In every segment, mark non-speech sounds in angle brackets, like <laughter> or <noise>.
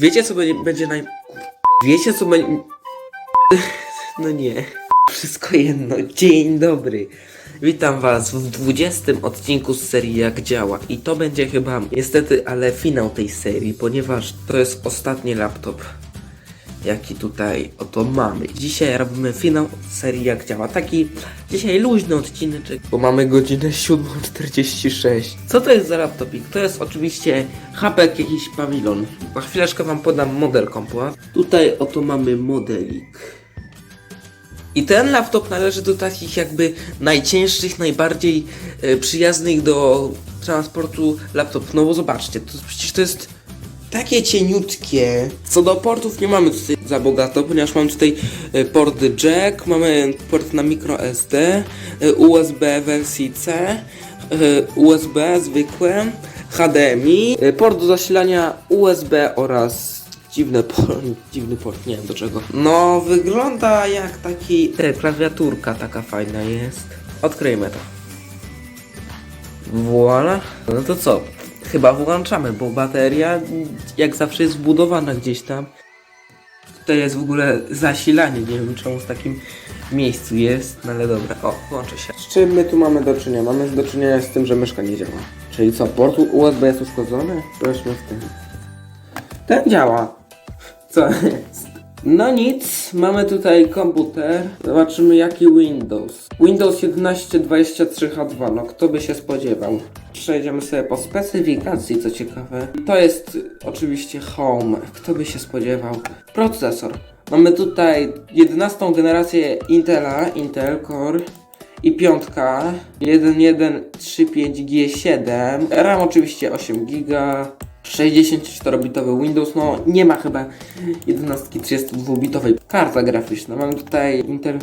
Wiecie co będzie, naj... Wiecie co będzie... <laughs> No nie. Wszystko jedno. Dzień dobry. Witam was w 20 odcinku z serii Jak działa. I to będzie chyba niestety, ale finał tej serii, ponieważ to jest ostatni laptop jaki tutaj oto mamy. Dzisiaj robimy finał serii jak działa. Taki dzisiaj luźny odcineczek, bo mamy godzinę 7.46. Co to jest za laptopik? To jest oczywiście HP jakiś pawilon. Za chwileczkę wam podam model kompa. Tutaj oto mamy modelik. I ten laptop należy do takich jakby najcięższych, najbardziej e, przyjaznych do transportu laptopów. No bo zobaczcie, to przecież to jest takie cieniutkie. Co do portów nie mamy tutaj za bogato, ponieważ mamy tutaj e, port jack, mamy port na micro SD, e, USB wersji C, e, USB zwykłe, HDMI, port do zasilania USB oraz dziwny port, <laughs> dziwny port, nie wiem do czego. No, wygląda jak taki, e, klawiaturka taka fajna jest. Odkryjmy to. Voila. No to co? Chyba włączamy, bo bateria jak zawsze jest wbudowana gdzieś tam. Tutaj jest w ogóle zasilanie, nie wiem czemu w takim miejscu jest, no ale dobra. O, włączę się. Z czym my tu mamy do czynienia? Mamy do czynienia z tym, że myszka nie działa. Czyli co, port USB jest uszkodzony? Sprawdźmy w tym. Ten działa. Co? No nic, mamy tutaj komputer. Zobaczymy jaki Windows. Windows 1123H2, no kto by się spodziewał. Przejdziemy sobie po specyfikacji, co ciekawe. To jest oczywiście Home, kto by się spodziewał. Procesor. Mamy tutaj 11 generację Intela, Intel Core i piątka 1135G7 RAM oczywiście 8 GB 64-bitowy Windows, no nie ma chyba 11 32-bitowej karta graficzna. Mamy tutaj Intel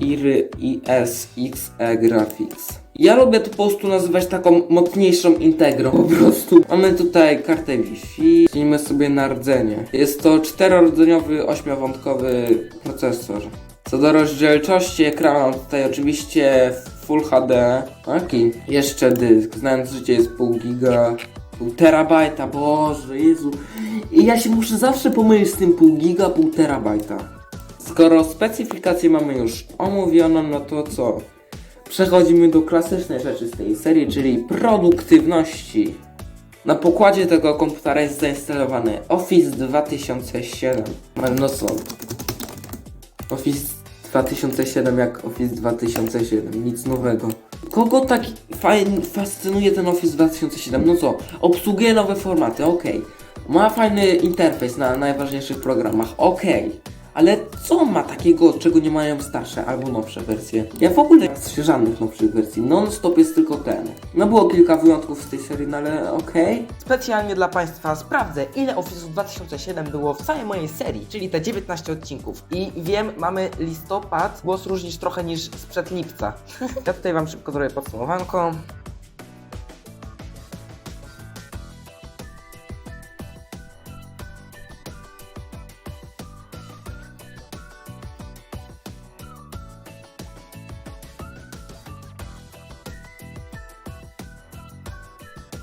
Iry IS XE Graphics. Ja lubię to po prostu nazywać taką mocniejszą integrą po prostu. Mamy tutaj kartę Wi-Fi, zacznijmy sobie na rdzenie. Jest to czterordzeniowy, ośmiowątkowy procesor. Co do rozdzielczości ekranu, tutaj oczywiście Full HD. Taki. Jeszcze dysk. Znając życie jest pół giga. Pół terabajta, boże, Jezu. I ja się muszę zawsze pomylić z tym pół giga, pół terabajta. Skoro specyfikację mamy już omówioną, no to co? Przechodzimy do klasycznej rzeczy z tej serii, czyli produktywności. Na pokładzie tego komputera jest zainstalowany Office 2007. No co? Office 2007 jak Office 2007, nic nowego. Kogo tak fajnie fascynuje ten Office 2007? No co? Obsługuje nowe formaty, okej. Ma fajny interfejs na najważniejszych programach, okej. Ale co ma takiego, czego nie mają starsze albo nowsze wersje? Ja w ogóle nie mam żadnych nowszych wersji. Non-stop jest tylko ten. No było kilka wyjątków z tej serii, no ale okej. Specjalnie dla Państwa sprawdzę, ile Office'ów 2007 było w całej mojej serii, czyli te 19 odcinków. I wiem, mamy listopad, głos różnisz trochę niż sprzed lipca. <laughs> ja tutaj Wam szybko zrobię podsumowanko.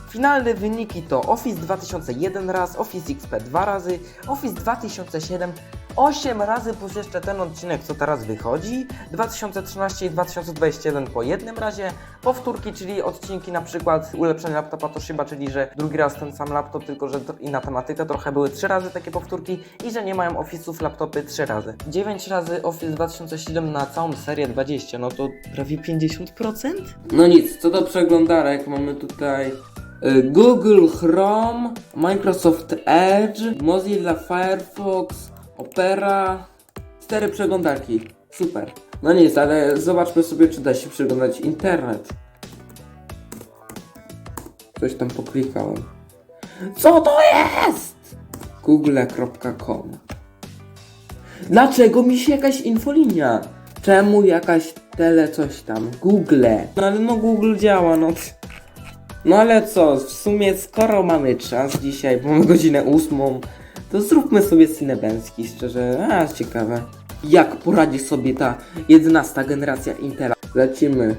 Finalne wyniki to Office 2001 raz, Office XP 2 razy, Office 2007 8 razy plus jeszcze ten odcinek, co teraz wychodzi, 2013 i 2021 po jednym razie, powtórki, czyli odcinki na przykład ulepszenia laptopa Toshiba, czyli że drugi raz ten sam laptop, tylko że inna tematyka, trochę były 3 razy takie powtórki i że nie mają Office'ów laptopy 3 razy. 9 razy Office 2007 na całą serię 20, no to prawie 50%? No nic, co do przeglądarek, mamy tutaj Google Chrome, Microsoft Edge, Mozilla Firefox, Opera, cztery przeglądarki. Super. No nic, ale zobaczmy sobie, czy da się przeglądać internet. Coś tam poklikałem. Co to jest? google.com Dlaczego mi się jakaś infolinia? Czemu jakaś tele coś tam? Google. No ale no Google działa, no. No ale co, w sumie skoro mamy czas dzisiaj, bo mamy godzinę ósmą, to zróbmy sobie Cinebęski, szczerze, a ciekawe. Jak poradzi sobie ta 11 generacja Intela? Lecimy.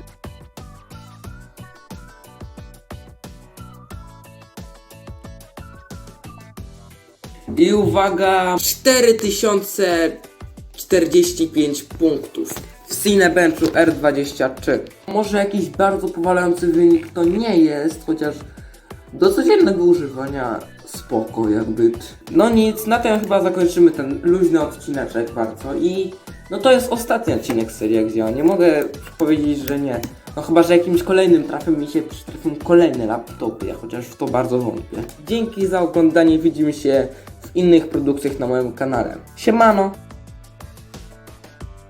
I uwaga, 4045 punktów Cinebenchu R23. Może jakiś bardzo powalający wynik to nie jest, chociaż do codziennego używania spoko jakby. No nic, na tym chyba zakończymy ten luźny odcineczek bardzo i no to jest ostatni odcinek serii działa. Nie mogę powiedzieć, że nie. No chyba, że jakimś kolejnym trafem mi się przytrafią kolejne laptopy, chociaż w to bardzo wątpię. Dzięki za oglądanie, widzimy się w innych produkcjach na moim kanale. Siemano!